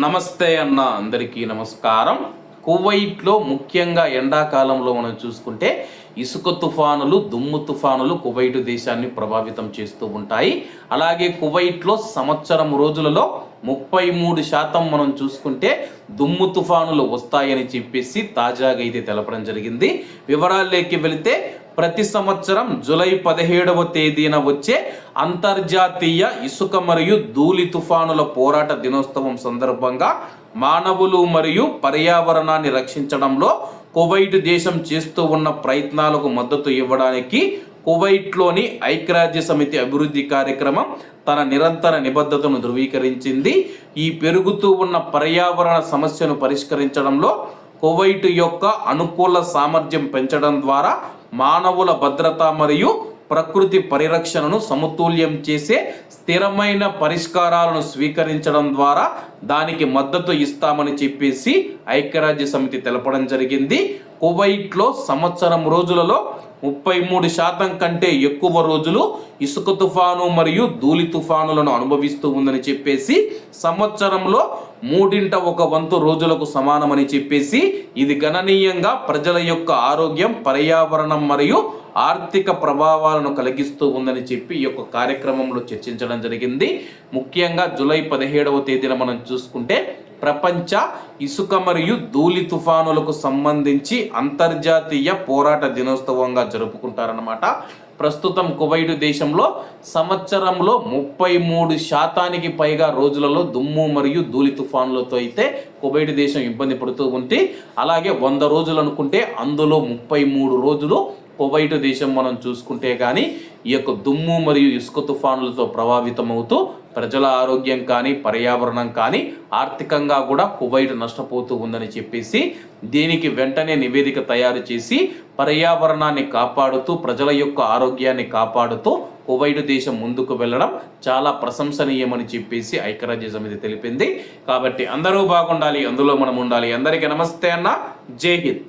నమస్తే అన్న అందరికీ నమస్కారం. కువైట్లో ముఖ్యంగా ఎండాకాలంలో మనం చూసుకుంటే ఇసుక తుఫానులు దుమ్ము తుఫానులు కువైట్ దేశాన్ని ప్రభావితం చేస్తూ ఉంటాయి. అలాగే కువైట్లో సంవత్సరం రోజులలో ముప్పై మూడు శాతం మనం చూసుకుంటే దుమ్ము తుఫానులు వస్తాయని చెప్పేసి తాజాగా అయితే తెలపడం జరిగింది. వివరాల్లోకి వెళితే ప్రతి సంవత్సరం జూలై పదిహేడవ తేదీన వచ్చే అంతర్జాతీయ ఇసుక మరియు ధూళి తుఫానుల పోరాట దినోత్సవం సందర్భంగా మానవులు మరియు పర్యావరణాన్ని రక్షించడంలో కువైట్ దేశం చేస్తూ ఉన్న ప్రయత్నాలకు మద్దతు ఇవ్వడానికి కువైట్లోని ఐక్యరాజ్య సమితి అభివృద్ధి కార్యక్రమం తన నిరంతర నిబద్ధతను ధృవీకరించింది. ఈ పెరుగుతూ ఉన్న పర్యావరణ సమస్యను పరిష్కరించడంలో కువైట్ యొక్క అనుకూల సామర్థ్యం పెంచడం ద్వారా మానవుల భద్రత మరియు ప్రకృతి పరిరక్షణను సమతుల్యం చేసే స్థిరమైన పరిష్కారాలను స్వీకరించడం ద్వారా దానికి మద్దతు ఇస్తామని చెప్పేసి ఐక్యరాజ్య సమితి తెలపడం జరిగింది. కువైట్లో సంవత్సరం రోజులలో ముప్పై మూడు శాతం కంటే ఎక్కువ రోజులు ఇసుక తుఫాను మరియు ధూళి తుఫానులను అనుభవిస్తూ ఉందని చెప్పేసి సంవత్సరంలో మూడింట ఒక వంతు రోజులకు సమానమని చెప్పేసి ఇది గణనీయంగా ప్రజల యొక్క ఆరోగ్యం పర్యావరణం మరియు ఆర్థిక ప్రభావాలను కలిగిస్తూ ఉందని చెప్పి ఈ యొక్క కార్యక్రమంలో చర్చించడం జరిగింది. ముఖ్యంగా జూలై పదిహేడవ తేదీన మనం చూసుకుంటే ప్రపంచ ఇసుక మరియు ధూళి తుఫానులకు సంబంధించి అంతర్జాతీయ పోరాట దినోత్సవంగా జరుపుకుంటారన్నమాట. ప్రస్తుతం కువైటు దేశంలో సంవత్సరంలో ముప్పై మూడు శాతానికి పైగా రోజులలో దుమ్ము మరియు ధూళి తుఫానులతో అయితే కువైటు దేశం ఇబ్బంది పడుతూ ఉంటే అలాగే వంద రోజులు అనుకుంటే అందులో ముప్పై మూడు రోజులు కువైటు దేశం మనం చూసుకుంటే కానీ ఈ యొక్క దుమ్ము మరియు ఇసుక తుఫానులతో ప్రభావితమవుతూ ప్రజల ఆరోగ్యం కానీ పర్యావరణం కానీ ఆర్థికంగా కూడా కువైట్ నష్టపోతూ ఉందని చెప్పేసి దీనికి వెంటనే నివేదిక తయారు చేసి పర్యావరణాన్ని కాపాడుతూ ప్రజల యొక్క ఆరోగ్యాన్ని కాపాడుతూ కువైట్ దేశం ముందుకు వెళ్ళడం చాలా ప్రశంసనీయమని చెప్పేసి ఐక్యరాజ్య సమితి తెలిపింది. కాబట్టి అందరూ బాగుండాలి అందులో మనం ఉండాలి. అందరికీ నమస్తే అన్న. జై హింద్.